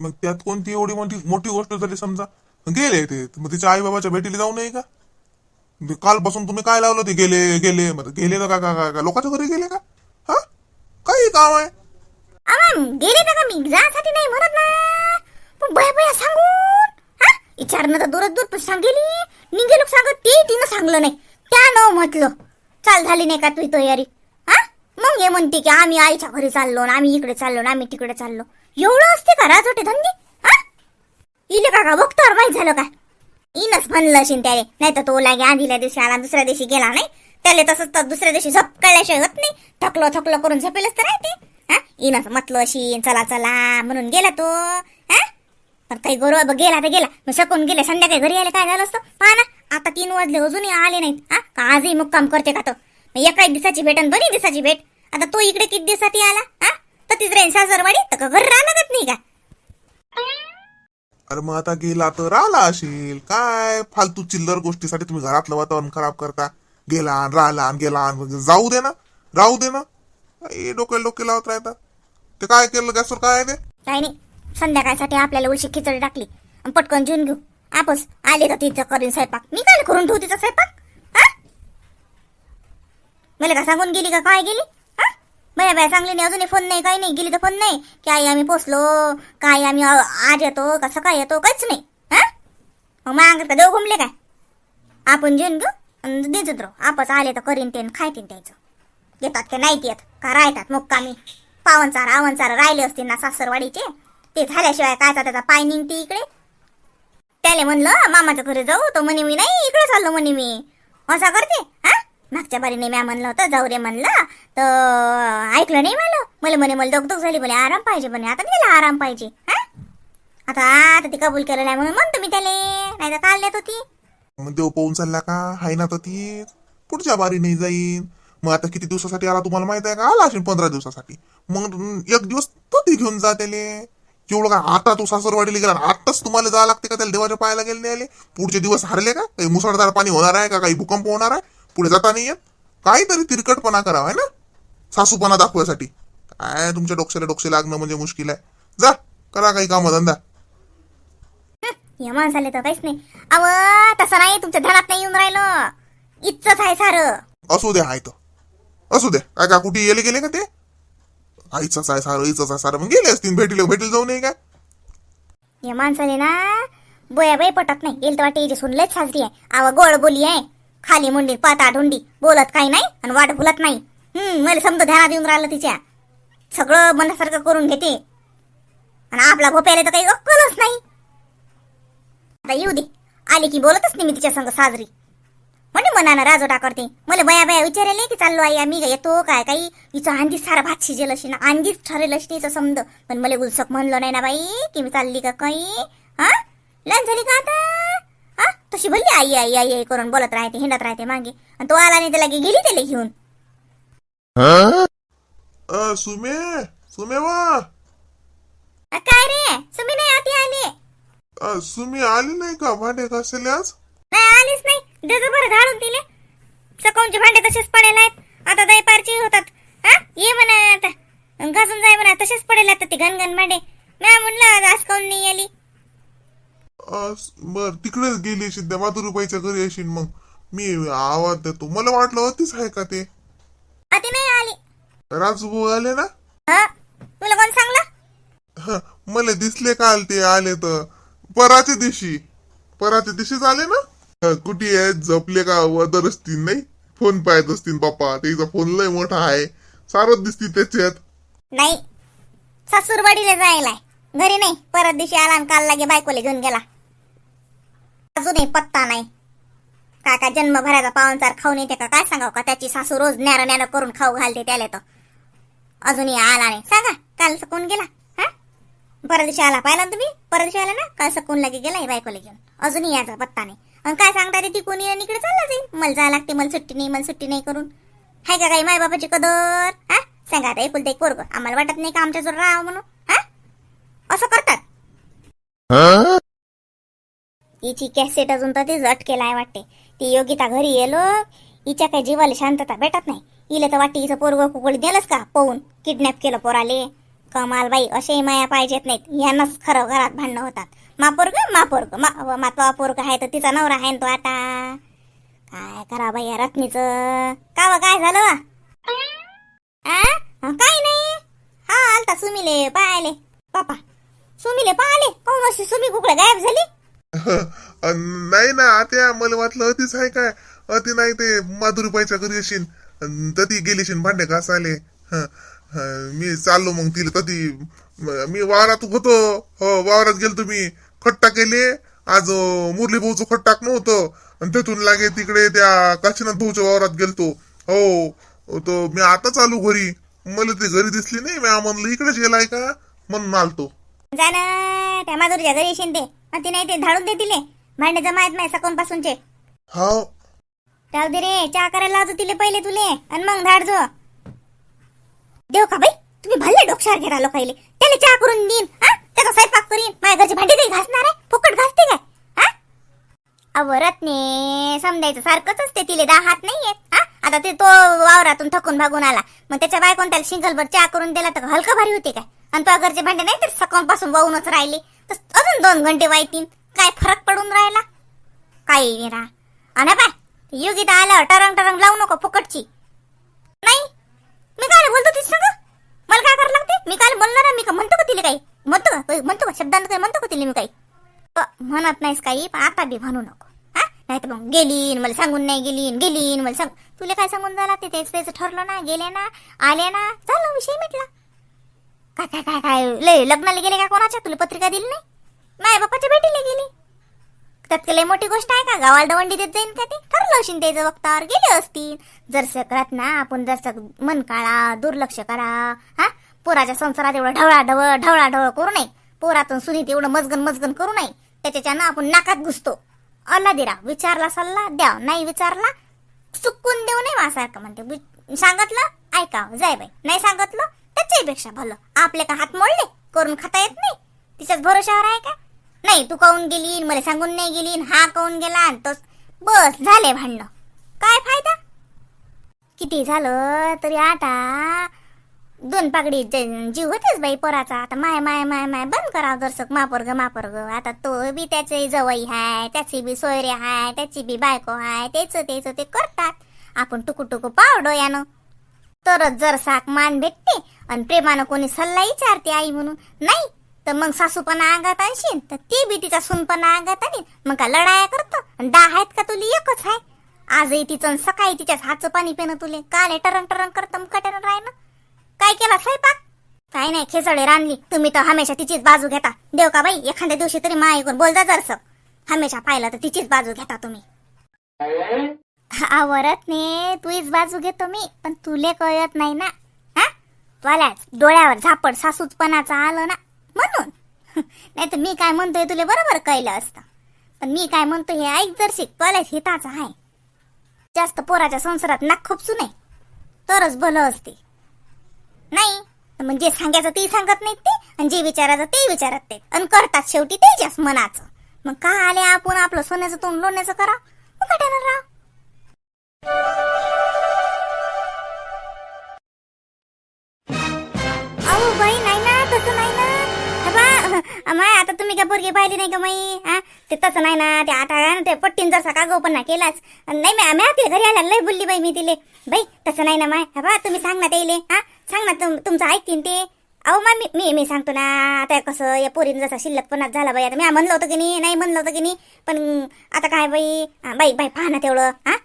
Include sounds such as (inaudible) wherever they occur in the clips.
मग त्यात कोणती एवढी मोठी मोठी गोष्ट झाली समजा? गेले ते. मग तिच्या आई बाबाच्या भेटीला जाऊ नये का? कालपासून तुम्ही काय लावलं ते? गेले गेले. मग गेले ना का का- का लोकांच्या घरी गेले का? हा? काही काम आहे. गेले ना का मी? जासाठी नाही म्हणत ना. पण बया बया सांगून हा? विचारणं तर दूरच दूर पण सांगेली. निघे लोक सांगत ते तिनं सांगलं नाही. त्यानं म्हटलं चाल झाली नाही का तुझी तयारी? हा? मग हे म्हणते की आम्ही आईच्या घरी चाललो ना आम्ही इकडे चाललो ना आम्ही तिकडे चाललो. एवढं असते का राजोटे धंदे इले का का बघतो माहीत झालं का? इनच म्हणलं असेल त्याने नाही तर तो लागे आधील्या दिवशी आला दुसऱ्या दिवशी गेला नाही. त्याला तसंच तर दुसऱ्या दिवशी झपकळल्याशिवाय होत नाही. थकलो थकलो करून झपेलच तर ते हा? इनच म्हटलं अशी चला चला म्हणून गेला तो. हा? पण काही गोरव गेला तर गेला. मग शकून गेले संध्याकाळी घरी यायला काय झालं असतं? पहा ना आता तीन वाजले अजूनही आले नाहीत. हा? का आजही मुक्काम करते का तो? मग एका एक दिवसाची भेट आणि दोन्ही दिवसाची भेट. आता तो इकडे किती दिवसात आला? हा? तर तिसऱ्या सासरवाडी? तर का घर राहणार अरे मग आता गेला तर आला असेल. काय फालतू चिल्लर गोष्टीसाठी तुम्ही घरातलं वातावरण खराब करता. गेला आणि राहिला आणि गेला आणि. जाऊ दे ना. राहू दे ना. ए डोक्याला डोके लावत राहता. ते काय केलं? गॅसवर काय आहे ते? काही नाही. संध्याकाळसाठी आपल्याला उशी खिचडी टाकली. आणि पटकन जेवून घेऊ. आपस. आले तर तिचं करीन स्वयंपाक. मी काय करून ठेवू तिचा स्वयंपाक? हा? मला का सांगून गेली का? काय गेली? बाया बाय सांगली नाही अजूनही फोन नाही काही नाही गेली तर फोन नाही. की आई आम्ही पोचलो काय आम्ही आज येतो का सकाळी येतो काहीच नाही. हा? मग का देऊ घुमले काय? आपण जेवून घेऊ आणि देत राहू. आपच आले तर करीन ते खायतीन त्याचं. येतात ते नाहीत येत? का राहतात? मुक्कामी पावनचार आवनचार राहिले असतील ना सासरवाडीचे? ते झाल्याशिवाय कायचा त्याचा पाय निघते इकडे? त्याला म्हणलं मामाच्या घरी जाऊ तो म्हणे मी नाही इकडे चाललो म्हणे मी. असा करते? मागच्या बारीने म्या म्हणलं होतं जाऊ रे म्हणलं तर ऐकलं नाही मला. मला म्हणे मला दगदग झाली म्हणे आराम पाहिजे म्हणे. आता त्याला आराम पाहिजे हा? आता आता ती कबूल केलं नाही म्हणून म्हणतो मी त्याला. नाही तर काल देत होती. मग देव पाहून चालला का? हाय ना तर ती. पुढच्या बारी नाही जाईन. मग आता किती दिवसासाठी आला तुम्हाला माहीत आहे का? आला असेल पंधरा दिवसासाठी. मग एक दिवस तो ती घेऊन जा त्याले. एवढं का? आता तू सासरवाडीला गेला. आताच तुम्हाला जावं लागते का? त्याला देवाच्या पायाला गेले आले पुढचे दिवस हरले का? काही मुसळधार पाणी होणार आहे का? काही भूकंप होणार आहे? पुढे जाता नाही येत. काहीतरी तिरकटपणा करावा आहे ना? सासूपणा दाखवायसाठी काय तुमच्या डोक्याला डोक्षे लागणं म्हणजे मुश्किल आहे. जा करा काही काम धंदा. या माणसाले तर काहीच नाही. अव तसं नाही तुमच्या धनात नाही येऊन राहिलं. इच्छच आहे सारं. असू द्या हाय तर असू द्या काय का कुठे गेले गेले का ते? आईचाच आहे सारं आईचाच आहे सारं. मग गेले असतील भेटीला भेटीला जाऊ नये का या माणसाले ना बोया बाई पटत नाही. येईल तर वाटे याची सून लयच साजरी आहे आवा गोड बोली आहे. खाली मुंडी पाता ढोंडी बोलत काही नाही आणि वाट भुलत नाही. हम्म मला समजा ध्यानात येऊन राहिलं तिच्या. सगळं मनासारखं करून घेते. आणि आपला भोप्याला तर काही अक्कलच नाही. आता येऊ दे. आली की बोलतच नाही मी तिच्या संग साजरी. म्हणे मनानं राजोटा करते. मला बया बया विचारायला की चाललो आई आम्ही काय येतो काय काही? हिचं अंडीच सारा भात शिजेल अशी ना अंडीच ठरेल अशी तिचं समज. पण मला उलसक म्हणलं नाही ना बाई की मी चालली का काही? हा? लहान झाली का आता? तशी बोलली आई आई आई आई करून बोलत राहते हिंडत राहते मागे. आणि तो आला नाही त्याला गेली त्याला घेऊन. अ सुमे सुमे वा. अ, काय रे? सुमी नाही आती आली अ, सुमी आली नाही का भांडे घासले आज? नाही आलीच नाही. बरं झाडून दिले. सकाळचे भांडे तसेच पडेल आहेत. आता दहीपारची होतात. हा ये म्हणा आता. घासून जाय म्हणा तसेच पडेल आता ते घनघन भांडे. मॅ म्हणलं आज काऊन नाही आली? बर तिकडेच गेली अशी त्या माधुरुबाईच्या घरी असेल मग. मी आवाज देतो. मला वाटलं होतीच आहे का ते? नाही आली. ना? हा? तुला कोण सांगलं? ह, मला दिसले काल ते? आले तर. पराच्या दिवशी. पराच्या दिवशीच आले ना? ह, कुठे आहेत झोपले का? वदर असतील नाही? फोन पाहत असतील पप्पा त्याचा फोन लय मोठा आहे. सारच दिसतील त्याच्यात. नाही. सासूरवाडीला जायलाय. घरी नाही. परत दिवशी आला आणि काल लागे बायकोले घेऊन गेला. अजूनही पत्ता नाही. काय काय जन्मभराचा पाहुणचार खाऊन येते का? काय सांगाव का? त्याची सासू रोज न्यारा न्यारा करून खाऊ घालते त्याला तर. अजूनही आला नाही. सांगा काल सकून गेला? हा? परत दिवशी आला पाहिला तुम्ही? परत दिवशी आला ना? काल सकून लगे गेला बायकोला घेऊन. अजूनही याचा पत्ता नाही. आणि काय सांगता ते ती कोणी? इकडे चालला जाईल. मला जायला लागते मला सुट्टी नाही मला सुट्टी नाही करून. हाय का काही? माय बाबाची कदर? हा? सांगा आता एकुलते एक पोरग. आम्हाला वाटत नाही का आमच्या जोर राहावं म्हणून? असं करतात. हिची कॅसेट अजून तर तीच अटकेला आहे वाटते. ती योगिता घरी येलो हिच्या काही जीवाला शांतता भेटत नाही. हिला तर वाटते हिचं पोरग कुकळी दिलंच का? पाहून किडनॅप केलं पोराले. कमाल बाई असे माया पाहिजेत नाहीत. यांनाच खरं घरात भांडणं होतात. मापोरग मापोरग मा मातवा पोरग आहे तर तिचा नवरा आहे तो आता. काय करा बाई या रत्नीचं? का व काय झालं? वा? काय नाही. हा आलता सुमीले पाहिले पापा सुमीले पाहले. काऊन अशी सुमी कुकडे गायब झाली? (laughs) नाही ना आता मला वाटलं अतिच आहे काय? अति नाही ते माधुरीबाईच्या घरी येशील अन गेली शिन भांडे घासायले. मी चाललो मग तिला तती. मी वावरात होतो. हो वावरात गेलो तुम्ही खट्टा केले. आज मुरली भाऊचं खट टाकणं होतं. आणि तिथून लागे तिकडे त्या काशीनाथ भाऊच्या वावरात गेलतो. हो तो मी आता चालू घरी. मला ते घरी दिसली नाही. मी म्हणलं इकडेच गेलाय का? म्हणून आलतो. जाणं त्या माधुरीच्या घरी येशील ते. ती नाही ते धाडून दे तिले भांडे जमा आहेत नाही सकून पासूनचे हा. राहू दे रे चहा करायला लावतो तिले पहिले तुले. आणि मग धाडजो. देव का बाई तुम्ही भल्ले डोक्षार घेता लोकायले. त्याला चहा करून देईन हा? त्याचा स्वयंपाक करीन. माझ्या घरचे भांडे काही घासणार आहे? फुकट घासते काय? हा? अहो रत्ने समजायचं सारखंच असते तिले. दहा हात नाही हा? आता ते तो वावरातून थकून भागून आला. मग त्याच्या बायकोन त्याला शिंगलभर चहा करून दिला तर हलका भारी होते काय? आणि तो घरचे भांडे नाही तर सकाळपासून वाहूनच राहिले. तर अजून दोन घंटे वाईतीन काय फरक पडून राहिला? काही नाही रा आणि पाय योगिता आल्यावर टरंग टरंग लावू नको फुकटची. नाही मी काय बोलतो तीच सांग? मला काय करावं लागते? मी काय बोलणार मी का म्हणतो का तिला काही? म्हणतो का? म्हणतो का? शब्दांत काही म्हणतो का तिला मी काही? म्हणत नाहीस काही पण आता बी म्हणू नको. हा? नाही तर मग गेलीन मला सांगून नाही गेलीन गेलीन मला सांग. तुला काय सांगून झाला? ते तेच तेच ठरलं ना गेले ना आले ना झालं विषय मिटला. काय काय काय काय? लय लग्नाला गेले का कोणाच्या? तुला पत्रिका दिली नाही? नाही बापाच्या भेटीला गेली. त्यात लय मोठी गोष्ट आहे का? गावाला दवंडी देत जाईन का ते? ठरलं असेल त्याचं वक्तावर. गेले असतील. जर सकरात ना आपण जर मन काळा दुर्लक्ष करा. हा? पोराच्या संसारात एवढं ढवळा ढवळ ढवळा ढवळ करू नये. पोरातून सुनीत एवढं मजगन मजगन करू नये. त्याच्याच्यानं आपण नाकात घुसतो. अल्ला दिरा विचारला सल्ला द्या. नाही विचारला चुकून देऊ नये मासारखं म्हणते सांगितलं? ऐका जाय बाई. नाही सांगितलं? त्याच्यापेक्षा भलं. आपले का हात मोडले करून खाता येत नाही. तिच्याच भरोशावर आहे का? नाही तू काऊन गेली मला सांगून नाही गेली हा काऊन गेला आणि तोच बस झाले भांडणं. काय फायदा? किती झालं तरी आता? दोन पागडी जीव होतेच बाई पोराचा. आता माय माय माय माय बंद करा दर्शक मापोरग मापोरग. आता तो बी त्याचे जवई हाय त्याची बी सोयरे हाय त्याची बी बायको हाय त्याच त्याचं ते करतात. आपण टुकू टुकू पावडो यानं तरच जर साक मान भेटते आणि प्रेमानं कोणी सल्ला विचारते आई म्हणून नाही तर मग सासूपणा अंगात आणशील तर ती बी तिचा सुनपणा अंगात आणीन मग का लढाया करतो? आणि डा आहेत का तुली? एकच आहे. आजही तिचं सकाळी तिच्याच हातचं पाणी पिणं तुले. काले टरंग टरंग करतं मग राय ना काय केला स्वयंपाक? काय नाही खेचडे रानली. तुम्ही तर हमेशा तिचीच बाजू घेता. देव का बाई एखाद्या दिवशी तरी मा ऐकून बोलता जरस. हमेशा पाहिलं तर तिचीच बाजू घेता तुम्ही. आवरत ने तुझीच बाजू घेतो मी पण तुले कळत नाही ना. हा? तुला डोळ्यावर झापड सासूचपणाचं आलं ना म्हणून. (laughs) नाही तर मी काय म्हणतोय तुले बरोबर कळलं असतं. पण मी काय म्हणतो हे ऐक जर शिक तुला हिताचं आहे. जास्त पोराच्या संसारात नाक खुपसू नये. तरच भलं असते. नाही मग जे सांगायचं ते सांगत नाहीत ते आणि जे विचारायचं ते विचारत नाहीत. आणि करतात शेवटी त्याच्याच मनाचं. मग का आले आपण आपलं सोन्याचं तोंड लोण्याचं करा मग राव. अहो बाई नाही ना तसं नाही ना. माय आता तुम्ही काय पोरगी पाहिली नाही का माई? हा? ते तसं नाही ना ते आता ना ते पट्टीन जसा ना केलाच. नाही मी आम्ही तिला घरी आल्या लय बोलली बाई मी तिले. बाई तसं नाही ना माय. हे बा तुम्ही सांग ना त्याले हा? सांग ना तुम तुमचं ऐकतीन ते. अहो मा मी मी मी सांगतो ना आता कसं या पोरीनं जसा शिल्लकपणात झाला बाई आता मी म्हणलं होतं की नाही नाही म्हणलं होतं की नाही पण आता काय बाई? हा, बाई बाई पहा ना तेवढं हा?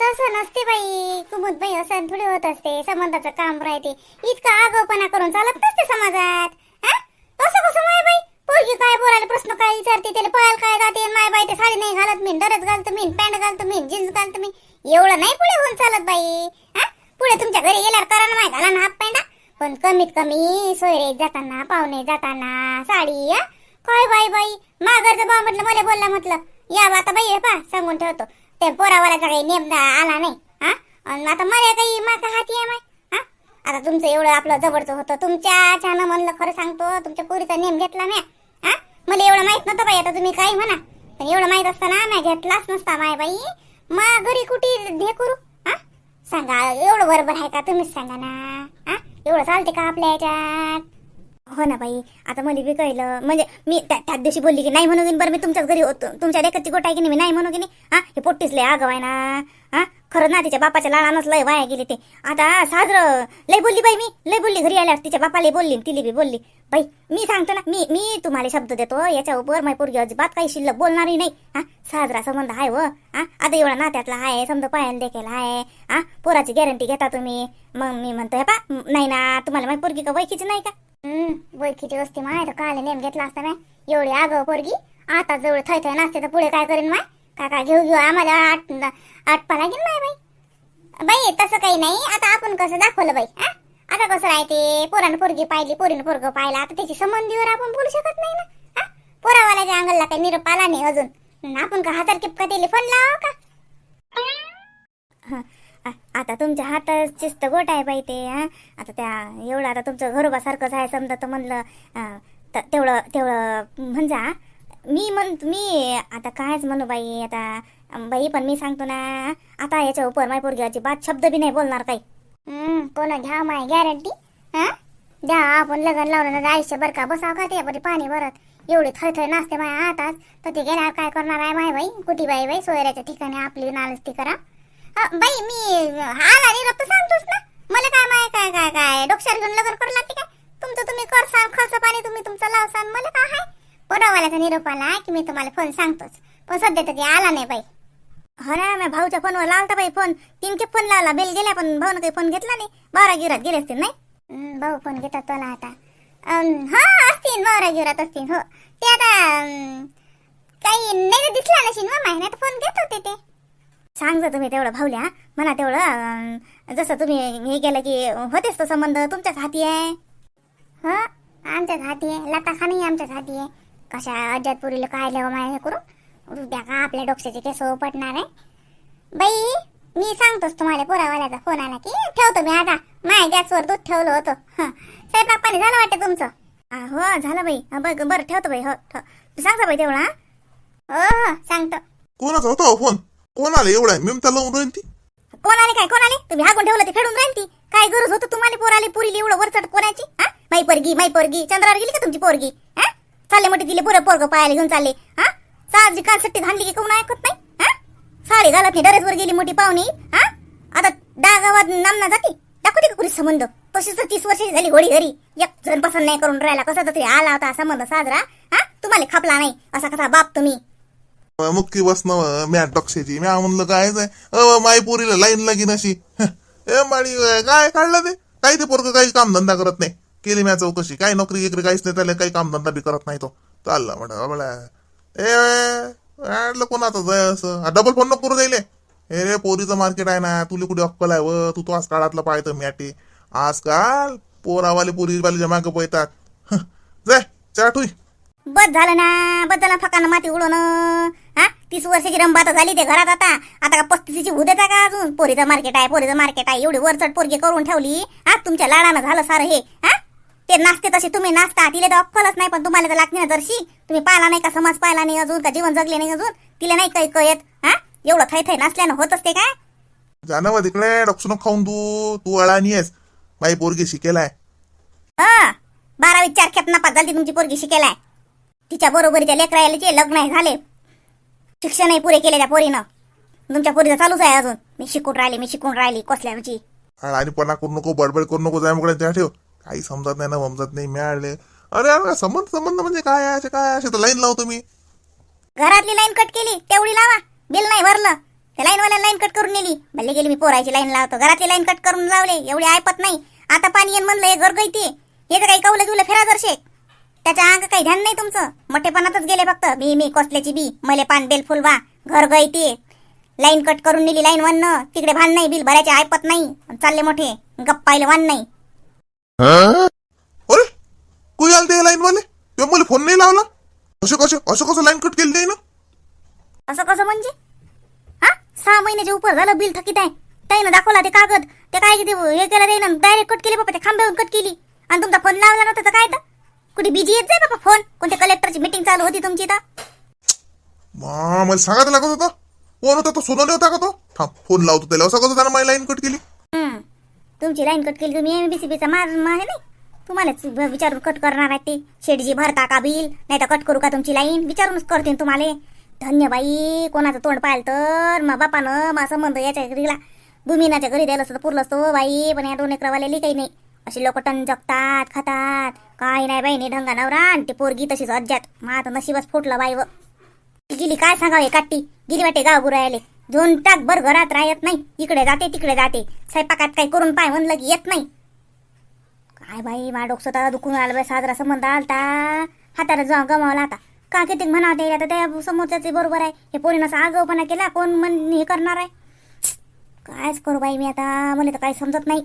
तसं नसते बाई. कुमुद बाई असं थोडी होत असते. संबंधाचं काम राहते. इतका आगाऊपणा करून चालत नसते समाजात. हा? असं कसं माय बाई? पोरगी काय बोलायला प्रश्न काय विचारते त्याला पळायला काय जाते माय बाई ते साडी नाही घालत मी डरच घालतो मी पॅन्ट घालतो मी जीन्स घालतो मी एवढं नाही पुढे होऊन चालत बाई. हा? पुढे तुमच्या घरी गेल्यावर करा ना माय घाला ना हाफ पॅन्ट. पण कमीत कमी सोयरे जाताना पाहुणे जाताना साडी हा? काय बाई बाई? माघरचं बा म्हटलं मला बोलला म्हटलं. या बा आता बाई हे पा सांगून ठेवतो. ते पोरावाल्याचा काही नेम आला नाही हा? आणि आता मला काही माका हाती आहे माय हा? आता तुमचं एवढं आपलं जवळचं होतं तुमच्या छान म्हणलं खरं सांगतो तुमच्या पोरीचा नेम घेतला म्या हा? मला एवढं माहीत नव्हतं बाई आता तुम्ही काही म्हणा. पण एवढं माहीत असताना मी घेतलाच नसता माय बाई. मा घरी कुठे हे करू हा? सांगा एवढं बरोबर आहे का तुम्हीच सांगा ना हा? एवढं चालते का आपल्या याच्यात? हो ना बाई आता मला बी कळलं. म्हणजे मी त्या त्याच दिवशी बोलली की नाही म्हणू बरं मी तुमच्याच घरी होतो. तुमच्या लेखाची गोट आहे की नाही? मी नाही म्हणू की नाही? हा हे पोट्टीच लय आगाव आहे ना. हा खरं ना तिच्या बापाच्या लाळानच लय वाया गेले ते. आता साजरं लय बोलली बाई मी. लय बोलली घरी आल्यावर. तिच्या बापाला बोलली तिला बी बोलली. बाई मी सांगतो ना मी मी तुम्हाला शब्द देतो. याच्यावर माय माझी पोरगी अजिबात काही शिल्लक बोलणारही नाही. हा साजरा संबंध आहे व हा आता एवढा नात्यातला आहे समजा पायाला देखील आहे. हा पोराची गॅरंटी घेता तुम्ही. मग मी म्हणतो हे पा नाही ना तुम्हाला माझी पोरगी का वैकीची नाही का? हम्म वैकीची वस्ती माय तर काल नेम घेतला असता नाही एवढी आगाव पोरगी. आता जवळ थय थय नसते तर पुढे काय करेन माय? काय काय घेऊ घेऊ आम्हाला आठ आठ लागेल माय बाई. बाई तसं काही नाही. आता आपण कसं दाखवलं बाई हा? आता कसं राहते? पोरान पोरगी पाहिली पोरीन पोरग पाहिला. आता त्याची संबंधीवर आपण बोलू शकत नाही ना हा? पोरावाल्याच्या अंगलला काही निरोप आला नाही अजून. आपण का हजार किपका दिली? फोन लावा का? आता तुमच्या हातात चिस्त गोट आहे बाई ते आता त्या एवढं आता तुमचं घरोबासारखंच आहे समजा तर म्हणलं तेवढं तेवढं म्हणजा मी म्हण मी आता कायच म्हणू बाई आता बाई पण मी सांगतो ना आता याच्या उपर माय पोरगी बात शब्द बी नाही बोलणार काही. कोण घ्या माय गॅरंटी हा द्या आपण लग्न लावलं ना आयुष्य का बसाव का ते बरी पाणी भरत? एवढी थय थय नाचते माया आताच तर ते गेल्यावर काय करणार आहे माय बाई? कुठी बाई बाई? सोयऱ्याच्या ठिकाणी आपली नालस्ती करा. बाई मी आला निरोप तर सांगतोच ना? मला काय माय काय काय काय? डोक्यावर घेऊन लग्न करू लागते काय? तुमचं तुम्ही करसान खर्च पाणी तुम्ही तुमचं लावसान मला काय आहे? पोरावाल्याचा निरोप आला की मी तुम्हाला फोन सांगतोच? पण सध्या तर ते आला नाही बाई. हो ना मी भाऊच्या फोनवर लावता बाई फोन तीन के फोन लावला बेल गेला पण भाऊन काही फोन घेतला नाही. बारा गिरात गेले असतील नाही? भाऊ फोन घेतात तुला आता. अं, हा असतील बारा गिरात असतील हो. ते आता काही नाही दिसला नशील ना महिन्यात फोन घेत होते ते. सांगजा तुम्ही तेवढं भाऊल्या म्हणा तेवढं जसं तुम्ही हे केलं की होतेच तो संबंध तुमच्याच हाती आहे. हो? आमच्याच हाती आहे. लता खानही आमच्याच हाती आहे. कशा अजातपुरीला काय लेवा हो माय हे करू उद्या का आपल्या डोक्याचे केस पटणार आहे? बाई मी सांगतोच तुम्हाला पोरावाल्याचा फोन आला की ठेवतो मी आता. माय गॅसवर दूध ठेवलं होतं. हं. पाणी झालं वाटतं तुमचं? हो झालं बाई. हा, बरं बरं ठेवतो बाई. हो सांगतो सांगता बाई तेवढा हा? हो हो सांगतो. कोणाचा होतो हो कोण आले एवढा? मिमता लावून राहील ती. कोण आले काय? कोण आले? तुम्ही हागून ठेवलं ते फेडून राहील ती. काय गरज होतं तुम्हाला पोराले पुरीली एवढं वरचट कोणाची? हा? माई पोरगी माई पोरगी. चंद्रावर गेली का तुमची पोरगी? हा? चालले मोठे दिले पोरं पोरग पायाला घेऊन चालले. हा? साजी काल सट्टी घालली की कोण ऐकत नाही? हा? साडी घालत नाही ड्रेसवर गेली मोठी पाहुणी. हा? आता दहा गावात नामना जाती. दाखवते का कुणी संबंध? तशीच तर तीस वर्षाची झाली घोडी घरी. एक जण पसंत नाही करून राहिला. कसा तरी आला होता संबंध साजरा. हा? तुम्हाला खापला नाही. असा कसा बाप तुम्ही? मुक्की बसणं मॅट डॉक्सेची म्या म्हणलं काय अ माई पोरीला लाईन लागीन अशी. ए माडी काय काढलं ते? काही ते पोरग काही काम धंदा करत नाही. केली म्या चौकशी. काही नोकरी गिकरी काहीच नाही त्याला काही काम धंदा बी करत नाही तो. चालला म्हणा म्हणा ए वाटलं कोणाचं जाय असं? डबल फोन नको करू द्यायले हे रे पोरीचं मार्केट आहे ना तुला कुठे अक्कल आहे व? तू तो आज काळातला पाहतो मॅटे आजकाल पोरावाले पोरीवाले जमा पळतात. जाय चाट बस झालं ना बस झालं फकानं माती उडवणं. तीस वर्षाची रंबा तर झाली ते घरात आता. आता का पस्तीसची होऊ देता का अजून? पोरीचं मार्केट आहे पोरीचं मार्केट आहे. एवढी वरचढ पोरगी करून ठेवली. हा तुमच्या लाडानं झालं सारं हे हा? ते नाचते तसे तुम्ही नाचता. तिला तर अक्कलच नाही पण तुम्हाला तर लागते ना जरशी तुम्ही पाहिला नाही का समाज पाहिला नाही अजून का जीवन जगले नाही अजून? तिला नाही काही कळत हा? एवढं थै थै नाचल्यानं होत असते काय? जाणं मग तिकडे डॉक्टर खाऊन तू तू अळानी आहेस. माई पोरगी शिकेलाय. हा बारावी चार खेप नापास झाली तुमची पोरगी शिकेलाय. तिच्या बरोबरीच्या लेकरायचे लग्न झाले. शिक्षणही पुरे केले त्या पोरीनं. तुमच्या पोरीचं चालूच आहे अजून. मी शिकून राहिली मी शिकून राहिली कसल्याची? आणि पणा करू नको बडबड करू नको जाय मग त्या ठेव. काही समजत नाही ना समजत नाही मिळाले. अरे अरे संबंध संबंध म्हणजे काय आहे असे काय? असे? तर लाईन लावतो मी घरातली लाईन कट केली तेवढी लावा. बिल नाही भरलं. त्या लाईन वाल्या लाईन कट करून नेली. भल्ले गेली मी पोरायची लाईन लावतो. घरातली लाईन कट करून लावले एवढी ऐपत नाही. आता पाणी येईन म्हणलं हे घर गैते हे तर काही कवलं जुलं फिरा जरशे त्याच्या अंग काही ध्यान नाही तुमचं? मोठेपणातच गेले फक्त. मी मी कोसल्याची बी. मले पान बेल फुलवा घर गैते लाईन कट करून नेली लाईन वन. तिकडे भान नाही बिल भरायचे ऐपत नाही. चालले मोठे. गप्पायला वान नाही. अरे कुई आल ते लाईन वाले? तेव्हा मला फोन नाही लावला. कसे कसे असं कसं लाईन कट केली ना असं कसं म्हणजे? हा? सहा महिन्याच्या उपर झालं बिल थकीत आहे. त्यानं दाखवला ते कागद. ते काय किती हे केलं त्यानं डायरेक्ट कट केली बाबा ते खांब्यावरून कट केली. आणि तुमचा फोन लावला नव्हता तर काय तर? कुठे बिजी येत जाय बाबा फोन कोणत्या कलेक्टरची मीटिंग चालू होती तुमची तर? मा मला सांगायला लागत होता? कोण होता तो सोनवले होता का तो? थांब फोन लावतो त्याला. असं कसं त्यानं माझी लाईन कट केली. तुमची लाईन कट केली तुम्ही एमबीसीबीचा मार मार नाही? तुम्हालाच विचारून कट करणार आहे ते. शेडजी भरता का बिल? नाही तर कट करू का तुमची लाईन विचारूनच करते ना तुम्हाला. धन्य बाई कोणाचं तोंड पाहिलं तर? मा बापानं मा संबंध याच्या घरीला. भूमिनाच्या घरी द्यायला असतं पुरलं असतो बाई पण या दोन लेकरावालेली काही नाही. असे लोक टन जगतात खातात. काय नाही बाई नाही ढंगा नवरा आणि ते पोरगी तशीच अज्जात मग आता नशीबच फुटलं बाई व. गेली काय सांगावं हे काट्टी? गेली वाटे गाव गुरायले. दोन टाक भर घरात राहत नाही. इकडे जाते तिकडे जाते. स्वयंपाकात काही करून पाय म्हणलं की येत नाही. काय बाई मा डोकं स्वतः दुखून आलं बाई साजरा संबंध आलता. हाताला जा गमावला आता का किती म्हणा ते आता त्या समोरच्याचे बरोबर आहे. हे पोरीनं असा आगाऊपणा केला कोण म्हण हे करणार आहे? कायच करू बाई मी आता? मला तर काही समजत नाही.